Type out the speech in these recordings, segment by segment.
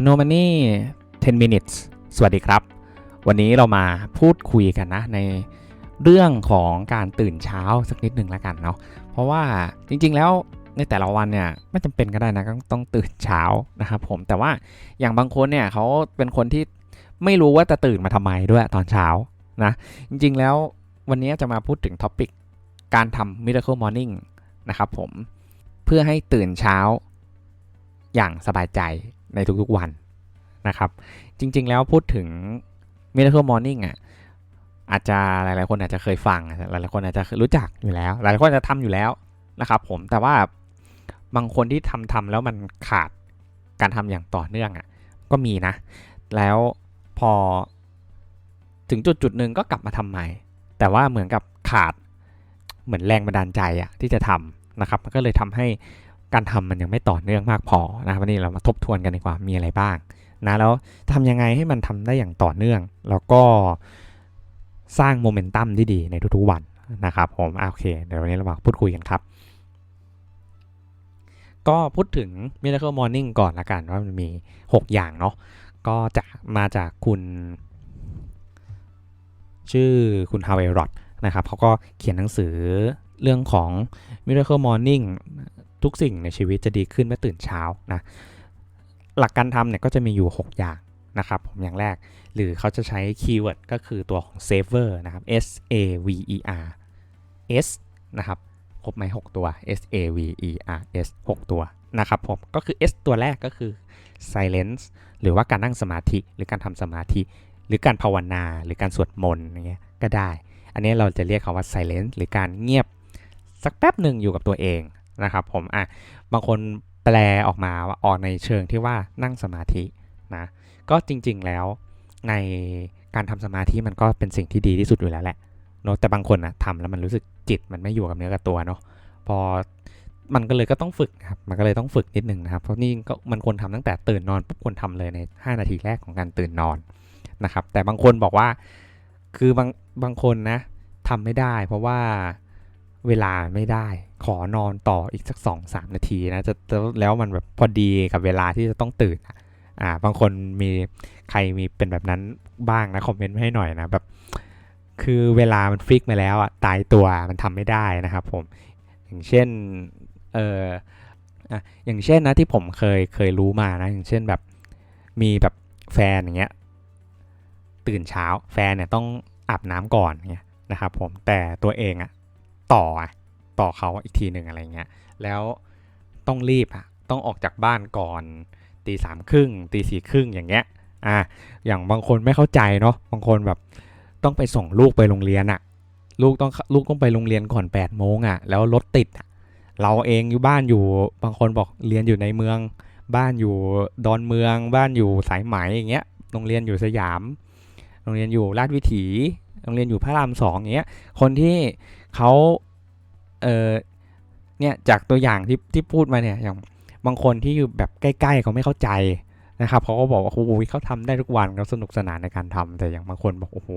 มโนมันนี่ 10 minutes สวัสดีครับ วันนี้เรามาพูดคุยกันนะ ในเรื่องของการตื่นเช้าสักนิดหนึ่งแล้วกันเนาะ เพราะว่าจริงๆแล้วในแต่ละวันเนี่ยไม่จำเป็นก็ได้นะต้องตื่นเช้านะครับผม แต่ว่าอย่างบางคนเนี่ยเขาเป็นคนที่ไม่รู้ว่าจะตื่นมาทำไมด้วยตอนเช้านะ จริงๆแล้ววันนี้จะมาพูดถึงท็อปิกการทำ miracle morning นะครับผม เพื่อให้ตื่นเช้าอย่างสบายใจ ในทุกๆวันนะครับ จริงๆแล้วพูดถึง Miracle Morning อะอาจจะหลายๆคนอาจจะเคยฟัง หลายๆคนอาจจะรู้จักอยู่แล้ว หลายคนจะทำอยู่แล้วนะครับผมแต่ว่าบางคนที่ทำทำแล้วมันขาดการทำอย่างต่อเนื่องอะก็มีนะ แล้วพอถึงจุดจุดหนึ่งก็กลับมาทำใหม่ แต่ว่าเหมือนกับขาดเหมือนแรงบันดาลใจอะที่จะทำนะครับ มันก็เลยทำให้ การทำมันยังไม่ต่อเนื่องมากพอนะครับวันนี้เรามาทบทวนกันดีกว่ามีอะไรบ้างนะแล้วทำยังไงให้มันทำได้อย่างต่อเนื่อง แล้วก็สร้างโมเมนตัมที่ดีในทุกๆวันนะครับผมโอเคเดี๋ยววันนี้เรามาพูดคุยกันครับก็พูดถึง Miracle Morning ก่อนละกันว่ามันมี 6 อย่างเนาะก็จะมาจากคุณ ชื่อคุณฮาวเวรอดนะครับเขาก็เขียนหนังสือเรื่องของ Miracle Morning ทุกสิ่งในชีวิตจะดีขึ้นเมื่อตื่นเช้านะหลักการทำเนี่ยก็จะมีอยู่ 6 อย่างนะครับผมอย่างแรกหรือเขาจะใช้คีย์เวิร์ดก็คือตัวของ saver นะครับ S A V E R S นะครับครบไหม6ตัว S A V E R S 6 ตัวนะครับผมก็คือ S ตัวแรกก็คือ silence หรือว่าการนั่งสมาธิหรือการทำสมาธิ หรือการภาวนาหรือการสวดมนต์อย่างเงี้ยก็ได้ อันนี้เราจะเรียกเขาว่า silence หรือการเงียบสักแป๊บหนึ่งอยู่กับตัวเอง นะครับผมอะบางคนแปลออกมาว่าออกในเชิงที่ว่านั่งสมาธินะก็จริงๆแล้วในการทำสมาธิมันก็เป็นสิ่งที่ดีที่สุดอยู่แล้วแหละเนาะแต่บางคนนะทำแล้วมันรู้สึกจิตมันไม่อยู่กับเนื้อกับตัวเนาะพอมันก็เลยก็ต้องฝึกครับมันก็เลยต้องฝึกนิดนึงนะครับเพราะนี่ก็มันควรทำตั้งแต่ตื่นนอนปุ๊บควรทำเลยใน 5 นาทีแรกของการตื่นนอนนะครับแต่บางคนบอกว่าคือบางบางคนนะทำไม่ได้ เพราะว่า เวลาไม่ได้ ขอนอนต่ออีกสัก2อสนาทีนะจะแล้วมันแบบพอดีกับเวลาที่จะต้องตื่นอ่าบางคนมีใครมีเป็นแบบนั้นบ้างนะคอมเมนต์ให้หน่อยนะแบบคือเวลามันฟิกมาแล้วอะตายตัวมันทำไม่ได้นะครับผมอย่างเช่นเอออะอย่างเช่นนะที่ผมเคยเคยรู้มานะอย่างเช่นแบบมีแบบแฟนอย่างเงี้ยตื่นเช้าแฟนเนี่ยต้องอาบน้ำก่อนเงี้ยนะครับผมแต่ตัวเองอะ ต่อต่อเขาอีกทีหนึ่งอะไรเงี้ยแล้วต้องรีบอะต้องออกจากบ้านก่อนตีสามครึ่งตีสี่ครึ่งอย่างเงี้ยอะอย่างบางคนไม่เข้าใจเนาะบางคนแบบต้องไปส่งลูกไปโรงเรียนอะลูกต้องลูกต้องไปโรงเรียนก่อน8ปดโมงอะแล้วรถติดอะเราเองอยู่บ้านอยู่บางคนบอกเรียนอยู่ในเมือง บ้านอยู่ดอนเมือง บ้านอยู่สายไหมอย่างเงี้ยโรงเรียนอยู่สยาม โรงเรียนอยู่ราชวิถี โรงเรียนอยู่พระรามสองอย่างเงี้ยคนที่ เขาเออเนี่ยจากตัวอย่างที่ที่พูดมาเนี่ยอย่างบางคนที่อยู่แบบใกล้ๆเขาไม่เข้าใจนะครับเขาก็บอกว่าโอ้โหเขาทำได้ทุกวันเขาสนุกสนานในการทำแต่อย่างบางคนบอกโอ้โห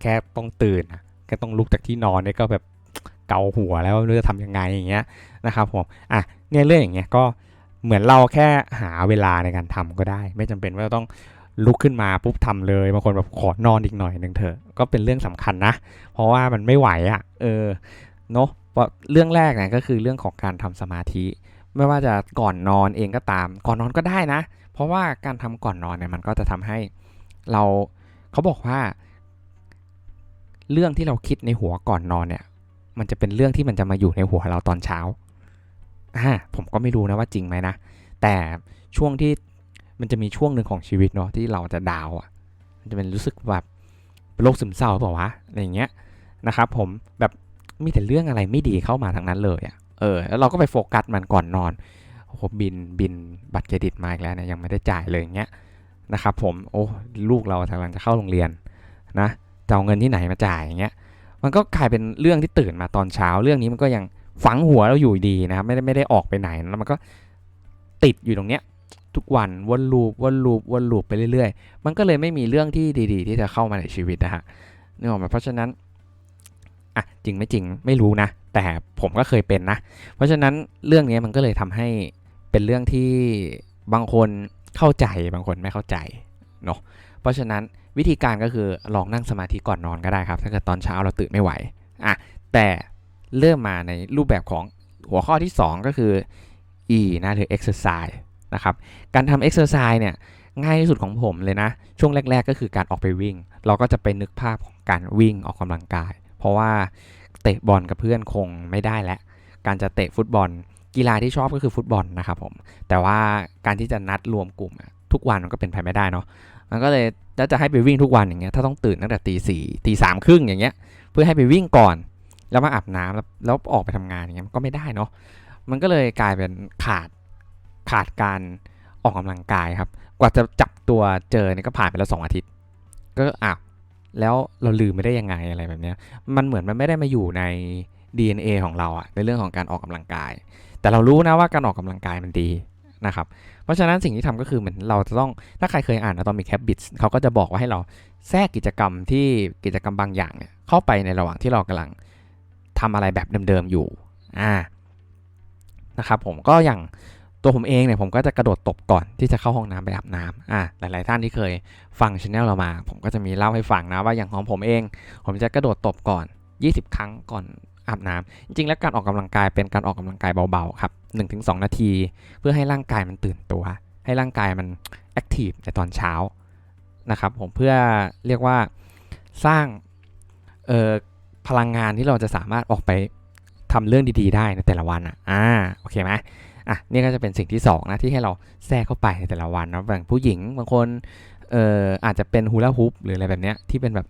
แค่ต้องตื่นแค่ต้องลุกจากที่นอนเนี่ยก็แบบเกาหัวแล้วไม่รู้จะทำยังไงอย่างเงี้ยนะครับผมอะเนี่ยเรื่องอย่างเงี้ยก็เหมือนเราแค่หาเวลาในการทำก็ได้ ไม่จำเป็นว่าต้อง ลุกขึ้นมาปุ๊บทำเลยบางคนแบบขอนอนอีกหน่อยหนึ่งเถอะก็เป็นเรื่องสำคัญนะ เพราะว่ามันไม่ไหวอะ่ะเออเนาะเรื่องแรกเนี่ยก็คือเรื่องของการทำสมาธิ ไม่ว่าจะก่อนนอนเองก็ตาม ก่อนนอนก็ได้นะ เพราะว่าการทำก่อนนอนเนี่ยมันก็จะทำให้เราเขาบอกว่า เรื่องที่เราคิดในหัวก่อนนอนเนี่ย มันจะเป็นเรื่องที่มันจะมาอยู่ในหัวเราตอนเช้าอ่าผมก็ไม่รู้นะว่าจริงไหมนะแต่ช่วงที่ มันจะมีช่วงหนึ่งของชีวิตเนาะที่เราจะดาวอะมันจะเป็นรู้สึกแบบโรคซึมเศร้าเปล่าวะอะไรอย่างเงี้ยนะครับผมแบบมีแต่เรื่องอะไรไม่ดีเข้ามาทางนั้นเลยอะเออแล้วเราก็ไปโฟกัสมันก่อนนอนโอ้โหบินบินบัตรเครดิตมาอีกแล้วเนี่ยยังไม่ได้จ่ายเลยอย่างเงี้ยนะครับผมโอ้ลูกเรากำลังจะเข้าโรงเรียนนะจะเอาเงินที่ไหนมาจ่ายอย่างเงี้ยมันก็กลายเป็นเรื่องที่ตื่นมาตอนเช้า เรื่องนี้มันก็ยังฝังหัวเราอยู่ดีนะครับไม่ได้ไม่ได้ออกไปไหนแล้วมันก็ติดอยู่ตรงเนี้ย ทุกวันวนลูปวนลูปวนลูปไปเรื่อยๆ มันก็เลยไม่มีเรื่องที่ดีๆ ที่จะเข้ามาในชีวิตนะฮะนึกออกไหมเพราะฉะนั้นอะจริงไม่จริงไม่รู้นะ แต่ผมก็เคยเป็นนะ เพราะฉะนั้นเรื่องนี้มันก็เลยทำให้เป็นเรื่องที่บางคนเข้าใจบางคนไม่เข้าใจเนาะเพราะฉะนั้นวิธีการก็คือลองนั่งสมาธิก่อนนอนก็ได้ครับ ถ้าเกิดตอนเช้าเราตื่นไม่ไหวอะแต่เริ่มมาในรูปแบบของหัวข้อที่ 2 ก็คือ E นะหรือ exercise นะครับการทำ exercise เนี่ยง่ายที่สุดของผมเลยนะ ช่วงแรก ๆ ก็คือการออกไปวิ่ง เราก็จะไปนึกภาพของการวิ่งออกกำลังกาย เพราะว่าเตะบอลกับเพื่อนคงไม่ได้แล้วการจะเตะฟุตบอล กีฬาที่ชอบก็คือฟุตบอลนะครับผมแต่ว่าการที่จะนัดรวมกลุ่มทุกวันมันก็เป็นไปไม่ได้เนาะมันก็เลยถ้าจะให้ไปวิ่งทุกวันอย่างเงี้ยถ้าต้องตื่นตั้งแต่ตีสี่ตีสามครึ่งอย่างเงี้ยเพื่อให้ไปวิ่งก่อน แล้วมาอาบน้ำแล้วแล้วออกไปทำงานอย่างเงี้ยมันก็ไม่ได้เนาะมันก็เลยกลายเป็นขาด ขาดการออกกำลังกายครับ กว่าจะจับตัวเจอเนี่ยก็ผ่านไปแล้วสองอาทิตย์ ก็อ้าวแล้วเราลืมไม่ได้ยังไงอะไรแบบนี้มันเหมือนมันไม่ได้มาอยู่ใน DNA ของเราอะในเรื่องของการออกกำลังกาย แต่เรารู้นะว่าการออกกำลังกายมันดีนะครับ เพราะฉะนั้นสิ่งที่ทำก็คือเหมือนเราจะต้องถ้าใครเคยอ่าน Atomic Habits เขาก็จะบอกว่าให้เราแทรกกิจกรรมที่กิจกรรมบางอย่างเนี่ยเข้าไปในระหว่างที่เรากำลังทำอะไรแบบเดิมๆอยู่อ่านะครับผมก็อย่าง ตัวผมเองเนี่ยผมก็จะกระโดดตบก่อนที่จะเข้าห้องน้ำไปอาบน้ำอ่าหลาย ๆ ท่านที่เคยฟังช anel เรามา ผมก็จะมีเล่าให้ฟังนะว่าอย่างของผมเอง ผมจะกระโดดตบก่อน 20 ครั้งก่อนอาบน้ำจริง ๆ แล้วการออกกำลังกายเป็นการออกกำลังกายเบา ๆ ครับ 1-2 นาที เพื่อให้ร่างกายมันตื่นตัว ให้ร่างกายมันแอคทีฟในตอนเช้านะครับผมเพื่อเรียกว่าสร้างพลังงานที่เราจะสามารถออกไปทำเรื่องดี ๆ ได้ในแต่ละวันอะอ่าโอเคไหม อะนี่ก็จะเป็นสิ่งที่สองนะที่ให้เราแทรกเข้าไปในแต่ละวันนะบางผู้หญิงบางคนเอ่ออาจจะเป็นฮูลาฮูปหรืออะไรแบบเนี้ยที่เป็นแบบ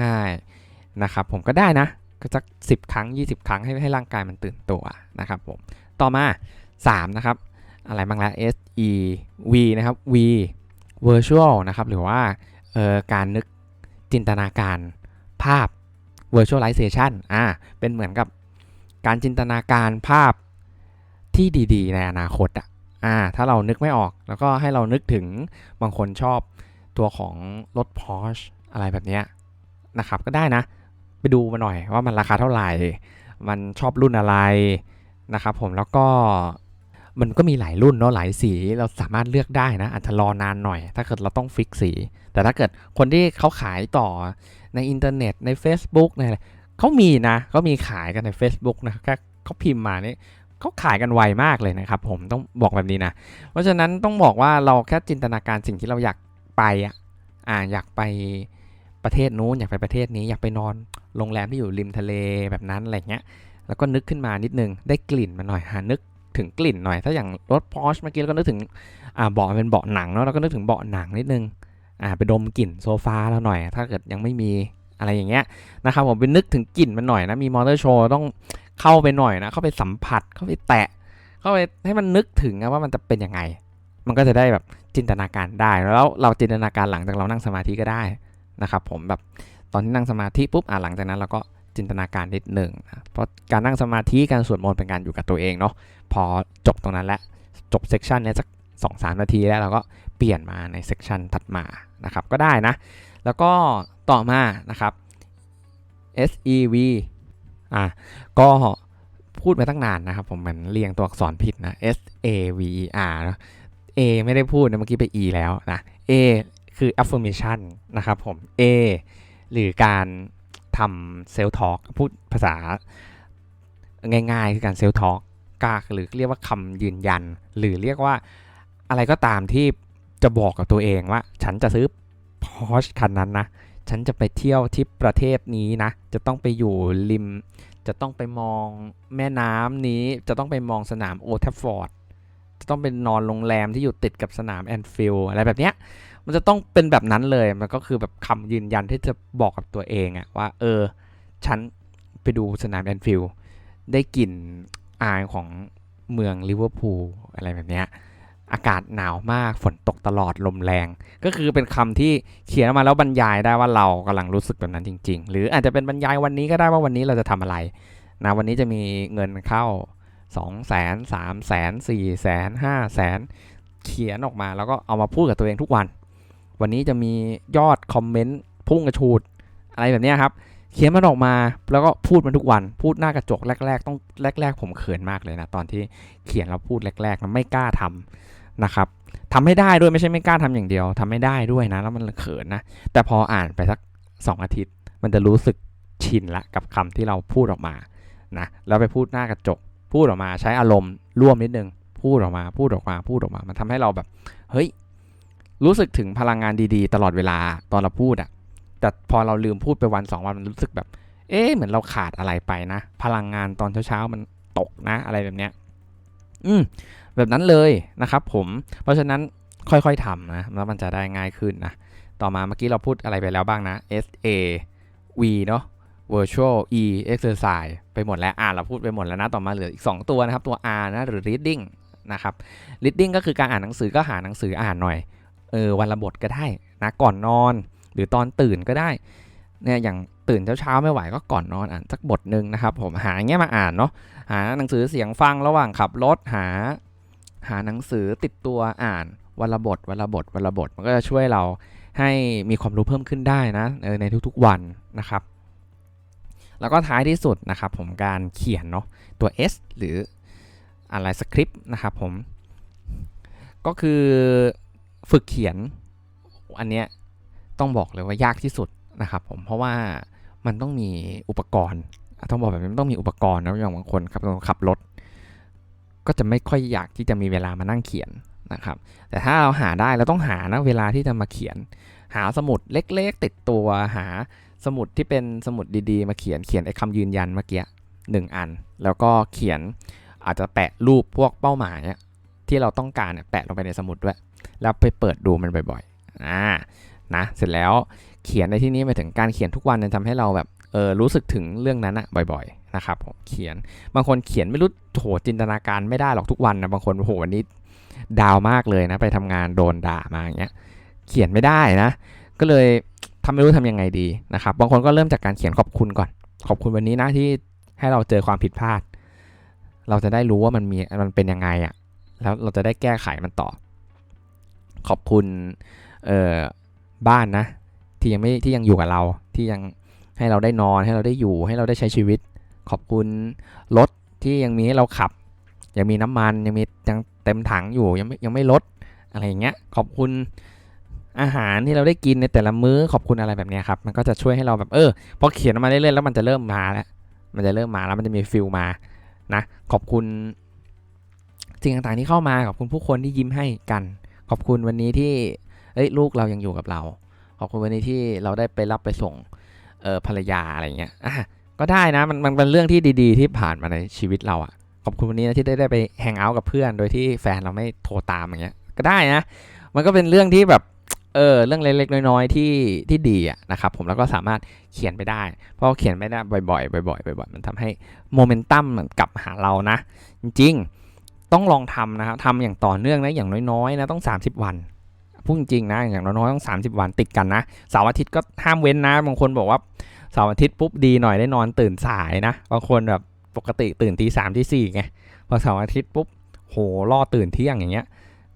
ง่ายๆนะครับผมก็ได้นะก็สัก10 ครั้ง 20 ครั้งให้ให้ร่างกายมันตื่นตัวนะครับผมต่อมา 3 นะครับ อะไรบ้างละ S E V นะครับ V virtual นะครับหรือว่าเอ่อการนึกจินตนาการภาพ virtualization อ่าเป็นเหมือนกับการจินตนาการภาพ ที่ดีๆ ในอนาคตอะอ่าถ้าเรานึกไม่ออกแล้วก็ให้เรานึกถึงบางคนชอบตัวของรถ Porsche อะไรแบบนี้นะครับก็ได้นะ ไปดูมาหน่อยว่ามันราคาเท่าไหร่ มันชอบรุ่นอะไรนะครับผมแล้วก็มันก็มีหลายรุ่นเนาะหลายสีเราสามารถเลือกได้นะ อาจจะรอนานหน่อย ถ้าเกิดเราต้องฟิกสี แต่ถ้าเกิดคนที่เขาขายต่อในอินเทอร์เน็ตใน Facebook ในอะไรเขามีนะเขามีขายกันใน Facebook นะแค่เขาพิมพ์มานี่ เขาขายกันไวมากเลยนะครับ ผมต้องบอกแบบนี้นะ เพราะฉะนั้นต้องบอกว่าเราแค่จินตนาการสิ่งที่เราอยากไปอะอ่าอยากไปประเทศนู้นอยากไปประเทศนี้อยากไปนอนโรงแรมที่อยู่ริมทะเลแบบนั้นอะไรเงี้ยแล้วก็นึกขึ้นมานิดนึงได้กลิ่นมาหน่อยหานึกถึงกลิ่นหน่อย ถ้าอย่างรถพอชเมื่อกี้เราก็นึกถึงอ่าเบาะเป็นเบาะหนังเนาะเราก็นึกถึงเบาะหนังนิดนึงอ่าไปดมกลิ่นโซฟาแล้วหน่อย ถ้าเกิดยังไม่มีอะไรอย่างเงี้ยนะครับผมไปนึกถึงกลิ่นมันหน่อยนะมีมอเตอร์โชว์ต้อง เข้าไปหน่อยนะ เข้าไปสัมผัส เข้าไปแตะ เข้าไปให้มันนึกถึงนะว่ามันจะเป็นยังไง มันก็จะได้แบบจินตนาการได้ แล้วเราจินตนาการหลังจากเรานั่งสมาธิก็ได้นะครับผมแบบตอนที่นั่งสมาธิปุ๊บอะหลังจากนั้นเราก็จินตนาการนิดหนึ่งนะเพราะการนั่งสมาธิการสวดมนต์เป็นการอยู่กับตัวเองเนาะพอจบตรงนั้นแล้วจบเซกชันนี้สักสองสามนาทีแล้วเราก็เปลี่ยนมาในเซกชันถัดมานะครับก็ได้นะ แล้วก็ต่อมานะครับ S E V อะก็พูดมาตั้งนานนะครับผมเหมือนเรียงตัวอักษรผิดนะ S A V E R นะ A ไม่ได้พูดนะเมื่อกี้ไป E แล้วนะ A คือ affirmation นะครับผม A หรือการทำเซล f ทอ l k พูดภาษาง่ายๆ คือการเซล f ทอ l k กาหรือเรียกว่าคำยืนยัน หรือเรียกว่าอะไรก็ตามที่จะบอกกับตัวเองว่า ฉันจะซื้อ Porsche คันนั้นนะ ฉันจะไปเที่ยวที่ประเทศนี้นะ จะต้องไปอยู่ริม จะต้องไปมองแม่น้ำนี้ จะต้องไปมองสนามโอทัฟฟอร์ด จะต้องเป็นนอนโรงแรมที่อยู่ติดกับสนามแอนฟิลอะไรแบบเนี้ย มันจะต้องเป็นแบบนั้นเลย มันก็คือแบบคำยืนยันที่จะบอกกับตัวเองอะว่า เออ ฉันไปดูสนามแอนฟิลด์ได้กลิ่นอายของเมืองลิเวอร์พูลอะไรแบบเนี้ย อากาศหนาวมากฝนตกตลอดลมแรง ก็คือเป็นคำที่เขียนออกมาแล้วบรรยายได้ว่าเรากำลังรู้สึกแบบนั้นจริง ๆ หรืออาจจะเป็นบรรยายวันนี้ก็ได้ว่าวันนี้เราจะทำอะไรนะวันนี้จะมีเงินเข้า2แสนสามแสนสี่แสนห้าแสนเขียนออกมาแล้วก็เอามาพูดกับตัวเองทุกวัน วันนี้จะมียอดคอมเมนต์พุ่งกระชูดอะไรแบบนี้ครับเขียนมันออกมาแล้วก็พูดมันทุกวันพูดหน้ากระจกแรก ๆ ต้องแรก ๆ ผมเขินมากเลยนะตอนที่เขียนแล้วพูดแรกๆมันไม่กล้าทำ นะครับทำไม่ได้ด้วยไม่ใช่ไม่กล้าทำอย่างเดียวทำไม่ได้ด้วยนะ แล้วมันเขินนะ แต่พออ่านไปสักสองอาทิตย์ มันจะรู้สึกชินละกับคำที่เราพูดออกมานะแล้วไปพูดหน้ากระจก พูดออกมาใช้อารมณ์ร่วมนิดนึง พูดออกมา พูดออกมาพูดออกมา มันทำให้เราแบบ เฮ้ย รู้สึกถึงพลังงานดีๆ ตลอดเวลาตอนเราพูดอะแต่พอเราลืมพูดไปวันสองวันมันรู้สึกแบบ เอ๊ะเหมือนเราขาดอะไรไปนะ พลังงานตอนเช้าๆมันตกนะ อะไรแบบเนี้ย อืม แบบนั้นเลยนะครับผม เพราะฉะนั้นค่อยๆทำนะแล้วมันจะได้ง่ายขึ้นนะ ต่อมาเมื่อกี้เราพูดอะไรไปแล้วบ้างนะ S A V เนาะ virtual e exercise ไปหมดแล้วอ่านเราพูดไปหมดแล้วนะ ต่อมาเหลืออีก 2 ตัวนะครับ ตัว R นะ หรือ reading นะครับ reading ก็คือการอ่านหนังสือก็หาหนังสืออ่านหน่อย เออ วันละบทก็ได้นะ ก่อนนอน หรือตอนตื่นก็ได้ เนี่ย อย่างตื่นเช้าๆไม่ไหวก็ก่อนนอนอ่านสักบทหนึ่งนะครับ ผม หาอย่างเงี้ยมาอ่านเนาะ หาหนังสือเสียงฟังระหว่างขับรถ หา หาหนังสือติดตัวอ่านวันละบทวันละบทวันละบท มันก็จะช่วยเราให้มีความรู้เพิ่มขึ้นได้นะในทุกๆวันนะครับ แล้วก็ท้ายที่สุดนะครับผมการเขียนเนาะตัว S หรืออะไรสคริปต์นะครับผม ก็คือฝึกเขียนอันเนี้ยต้องบอกเลยว่ายากที่สุดนะครับผมเพราะว่ามันต้องมีอุปกรณ์ ต้องบอกแบบนี้มันต้องมีอุปกรณ์นะอย่างบางคนขับขับรถ ก็จะไม่ค่อยอยากที่จะมีเวลามานั่งเขียนนะครับ แต่ถ้าเราหาได้เราต้องหานะเวลาที่จะมาเขียน หาสมุดเล็กๆ ติดตัวหาสมุดที่เป็นสมุดดีๆ มาเขียนเขียนไอ้คำยืนยันเมื่อกี้หนึ่งอัน แล้วก็เขียนอาจจะแปะรูปพวกเป้าหมายที่เราต้องการเนี่ยแปะลงไปในสมุดด้วย แล้วไปเปิดดูมันบ่อยๆอ่านะเสร็จแล้วเขียนในที่นี้หมายถึงการเขียนทุกวันเนี่ยทำให้เราแบบเออรู้สึกถึงเรื่องนั้นอะบ่อยๆ นะครับเขียนบางคนเขียนไม่รู้โหจินตนาการไม่ได้หรอกทุกวันนะบางคนโหวันนี้ดาวมากเลยนะ ไปทำงานโดนด่ามาอย่างเงี้ยเขียนไม่ได้นะ ก็เลยทำไม่รู้ทำยังไงดีนะครับ บางคนก็เริ่มจากการเขียนขอบคุณก่อน ขอบคุณวันนี้นะที่ให้เราเจอความผิดพลาด เราจะได้รู้ว่ามันมีมันเป็นยังไงอะ่ะแล้วเราจะได้แก้ไขมันต่อ ขอบคุณเออบ้านนะ ที่ยังไม่ที่ยังอยู่กับเราที่ยังให้เราได้นอนให้เราได้อยู่ให้เราได้ใช้ชีวิต ขอบคุณรถที่ยังมีให้เราขับ ยังมีน้ำมันยังมียังเต็มถังอยู่ยังไม่ยังไม่ลดอะไรอย่างเงี้ยขอบคุณอาหารที่เราได้กินในแต่ละมื้อขอบคุณอะไรแบบนี้ครับ มันก็จะช่วยให้เราแบบเออพอเขียนมาเรื่อยๆแล้วมันจะเริ่มมาแล้ว มันจะเริ่มมาแล้วมันจะมีฟิลมานะขอบคุณสิ่งต่างๆที่เข้ามาขอบคุณผู้คนที่ยิ้มให้กัน ขอบคุณวันนี้ที่เอ้ยลูกเรายังอยู่กับเรา ขอบคุณวันนี้ที่เราได้ไปรับไปส่งเออภรรยาอะไรเงี้ยอะ ก็ได้นะมันมันเป็นเรื่องที่ดีๆ ที่ผ่านมาในชีวิตเราอะขอบคุณวันนี้นะที่ได้ได้ไปแฮงเอาท์กับเพื่อนโดยที่แฟนเราไม่โทรตามอย่างเงี้ยก็ได้นะ มันก็เป็นเรื่องที่แบบเออเรื่องเล็กๆน้อยๆที่ที่ดีอะนะครับผมแล้วก็สามารถเขียนไปได้ เพราะเขียนไปได้บ่อยๆบ่อยๆบ่อยๆมันทำให้โมเมนตัมมันกลับหาเรานะ จริงๆต้องลองทำนะครับทำอย่างต่อเนื่องนะอย่างน้อยๆนะต้อง 30 วันพูดจริงๆนะอย่างน้อยๆต้อง 30 วันติดกันนะเสาร์อาทิตย์ก็ห้ามเว้นนะบางคนบอกว่า เสาร์อาทิตย์ปุ๊บดีหน่อยได้นอนตื่นสายนะบางคนแบบปกติตื่นตีสามทีสี่ไงพอเสาร์อาทิตย์ปุ๊บโหล่อตื่นเที่ยงอย่างเงี้ย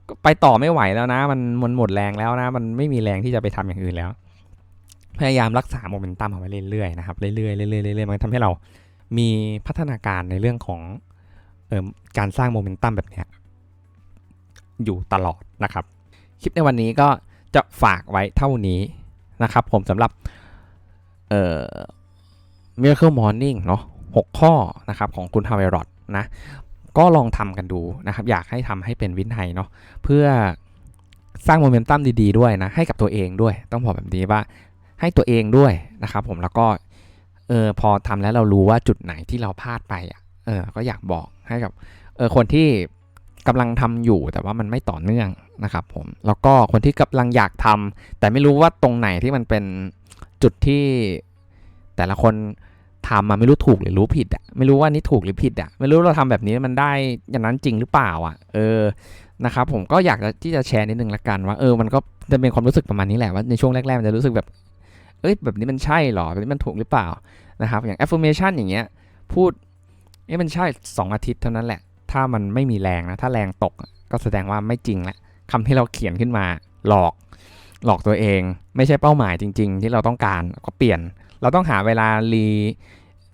ก็ไปต่อไม่ไหวแล้วนะ มันมันหมดแรงแล้วนะ มันไม่มีแรงที่จะไปทำอย่างอื่นแล้ว พยายามรักษาโมเมนตัมเอาไว้เรื่อยๆนะครับเรื่อยๆเรื่อยๆเรื่อยๆมันทำให้เรามีพัฒนาการในเรื่องของออการสร้างโมเมนตัมแบบเนี้ยอยู่ตลอดนะครับ คลิปในวันนี้ก็จะฝากไว้เท่านี้นะครับ ผมสำหรับ เอ่อ Miracle Morning เนาะหกข้อนะครับของคุณฮาวเวรอดนะ ก็ลองทำกันดูนะครับ อยากให้ทำให้เป็นวินัยเนาะเพื่อสร้างโมเมนตัมดีๆด้วยนะ ให้กับตัวเองด้วย ต้องบอกแบบนี้ว่าให้ตัวเองด้วยนะครับ ผมแล้วก็เออพอทำแล้วเรารู้ว่าจุดไหนที่เราพลาดไปอะเออก็อยากบอกให้กับเออคนที่กำลังทำอยู่แต่ว่ามันไม่ต่อเนื่องนะครับผมแล้วก็คนที่กำลังอยากทำแต่ไม่รู้ว่าตรงไหนที่มันเป็น จุดที่แต่ละคนทำมาไม่รู้ถูกหรือรู้ผิดอะไม่รู้ว่านี่ถูกหรือผิดอะไม่รู้เราทำแบบนี้มันได้อย่างนั้นจริงหรือเปล่าอะเออนะครับผมก็อยากจะที่จะแชร์นิดนึงละกันว่าเออมันก็จะเป็นความรู้สึกประมาณนี้แหละว่าในช่วงแรกๆมันจะรู้สึกแบบเอ้ยแบบนี้มันใช่หรอแบบนี้มันถูกหรือเปล่านะครับอย่าง affirmation อย่างเงี้ยพูดเอ้ยมันใช่ 2 อาทิตย์เท่านั้นแหละ ถ้ามันไม่มีแรงนะถ้าแรงตกก็แสดงว่าไม่จริงละคำที่เราเขียนขึ้นมาหลอก หลอกตัวเอง ไม่ใช่เป้าหมายจริง ๆ ที่เราต้องการก็เปลี่ยน เราต้องหาเวลารี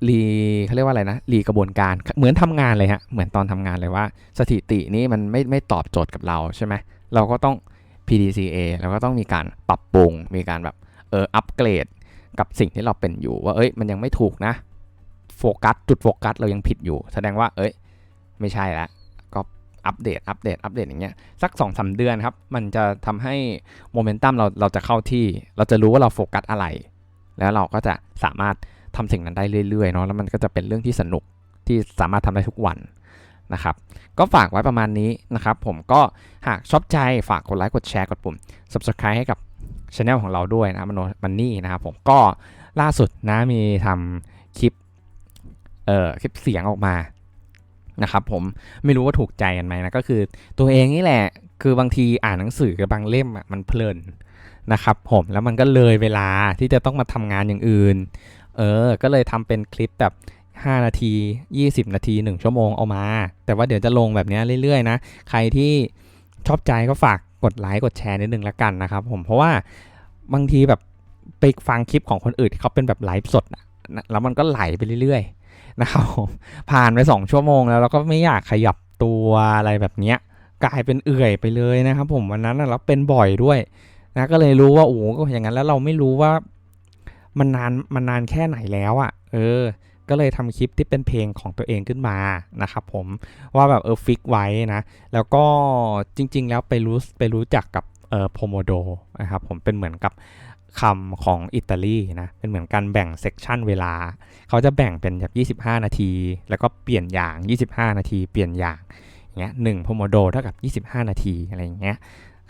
รีเขาเรียกว่าอะไรนะรีกระบวนการเหมือนทำงานเลยฮะเหมือนตอนทำงานเลยว่า สถิตินี้มันไม่ไม่ตอบโจทย์กับเราใช่ไหมเราก็ต้อง PDCA แล้วก็ต้องมีการปรับปรุง มีการแบบเอออัปเกรดกับสิ่งที่เราเป็นอยู่ ว่าเอ้ยมันยังไม่ถูกนะโฟกัสจุดโฟกัสเรายังผิดอยู่ แสดงว่าเอ้ยไม่ใช่ล้วก็ อัปเดตอัปเดตอัปเดตอย่างเงี้ยสัก2อสเดือนครับ มันจะทำให้โมเมนตัมเราเราจะเข้าที่ เราจะรู้ว่าเราโฟกัสอะไร แล้วเราก็จะสามารถทำสิ่งนั้นได้เรื่อยๆเนาะแล้วมันก็จะเป็นเรื่องที่สนุกที่สามารถทำได้ทุกวันนะครับ ก็ฝากไว้ประมาณนี้นะครับ ผมก็หากชอบใจฝากกดไลค์กดแชร์กดปุ่ม subscribe ให้กับช anel ของเราด้วยนะมโนมันนี่นะครับผมก็ล่าสุดนะมีทำคลิปเอ่อคลิปเสียงออกมา นะครับผมไม่รู้ว่าถูกใจกันไหมนะก็คือตัวเองนี่แหละ คือบางทีอ่านหนังสือกับบางเล่มอะมันเพลินนะครับผมแล้วมันก็เลยเวลาที่จะต้องมาทำงานอย่างอื่น เออ ก็เลยทำเป็นคลิปแบบ 5 นาที 20 นาที 1 ชั่วโมงเอามา แต่ว่าเดี๋ยวจะลงแบบนี้เรื่อยๆนะ ใครที่ชอบใจก็ฝากกดไลค์กดแชร์นิดนึงละกันนะครับผมเพราะว่าบางทีแบบไปฟังคลิปของคนอื่นที่เขาเป็นแบบไลฟ์สดนะแล้วมันก็ไหลไปเรื่อยๆ นะครับผมผ่านไป 2 ชั่วโมงแล้วเราก็ไม่อยากขยับตัวอะไรแบบเนี้ยกลายเป็นเอื่อยไปเลยนะครับ ผมวันนั้นนะแล้วเป็นบ่อยด้วยนะก็เลยรู้ว่าโอ้โหก็อย่างนั้นแล้วเราไม่รู้ว่ามันนานมันนานแค่ไหนแล้วอะ่ะ เออ ก็เลยทำคลิปที่เป็นเพลงของตัวเองขึ้นมานะครับผมว่าแบบเออฟิกไว้นะ แล้วก็จริง ๆ แล้วไปรู้ไปรู้จักกับเออโพโมโดนะครับผมเป็นเหมือนกับ คำของอิตาลีนะ เป็นเหมือนการแบ่งเซกชันเวลา เขาจะแบ่งเป็นแบบ25 นาที แล้วก็เปลี่ยนอย่าง 25 นาที เปลี่ยนอย่างอย่างเงี้ยหนึ่งโพโมโดเท่ากับ 25 นาทีอะไรอย่างเงี้ย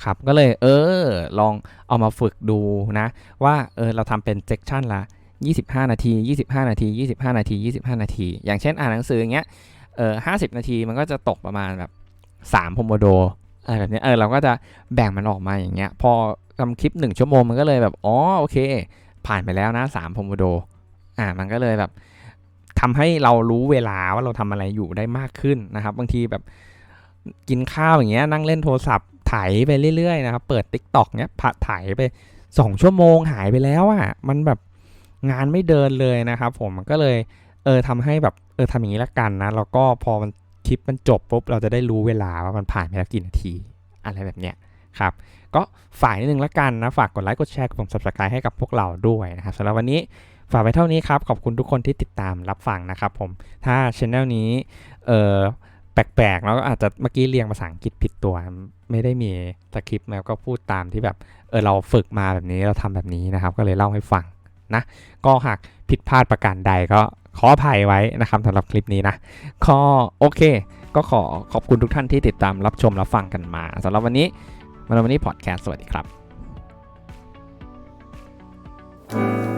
ครับ ก็เลยเออ ลองเอามาฝึกดูนะ ว่าเออเราทำเป็นเซกชันละ 25 นาที 25 นาที 25 นาที 25 นาที อย่างเช่นอ่านหนังสืออย่างเงี้ยเออ50 นาทีมันก็จะตกประมาณแบบ3โพโมโดอะไรแบบนี้เออเราก็จะแบ่งมันออกมาอย่างเงี้ย พอ ทำคลิป 1 ชั่วโมงมันก็เลยแบบอ๋อโอเค ผ่านไปแล้วนะ3พโมโดอ่ามันก็เลยแบบทำให้เรารู้เวลาว่าเราทำอะไรอยู่ได้มากขึ้นนะครับ บางทีแบบกินข้าวอย่างเงี้ยนั่งเล่นโทรศัพท์ไถไปเรื่อยๆนะครับเปิด Tik t o อกเนี้ยผัดไถไป 2 ชั่วโมงหายไปแล้วอะ่ะมันแบบงานไม่เดินเลยนะครับ ผมมันก็เลยเออทำให้แบบเออทำอย่างนี้ละกันนะแล้วก็พอมันคลิปมันจบปุ๊บเราจะได้รู้เวลาว่ามันผ่านไปแล้วกี่นาที อะไรแบบเนี้ยครับ ก็ฝ่ายนิดนึงละกันนะ ฝากกดไลค์กดแชร์กดปุ่ม subscribe ให้กับพวกเราด้วยนะครับสำหรับวันนี้ฝากไว้เท่านี้ครับ ขอบคุณทุกคนที่ติดตามรับฟังนะครับผมถ้าช anel นี้เออแปลกๆแล้วก็อาจจะเมื่อกี้เรียงภาษาอังกฤษผิดตัว ไม่ได้มีสคริปต์แล้วก็พูดตามที่แบบเออเราฝึกมาแบบนี้เราทำแบบนี้นะครับ ก็เลยเล่าให้ฟังนะก็หากผิดพลาดประการใดก็ขออภัยไว้นะครับสำหรับคลิปนี้นะก็โอเค ก็ขอขอบคุณทุกท่านที่ติดตามรับชมรับฟังกันมาสำหรับวันนี้ มาลวันนี้พอดแคสต์สวัสดีครับ thank you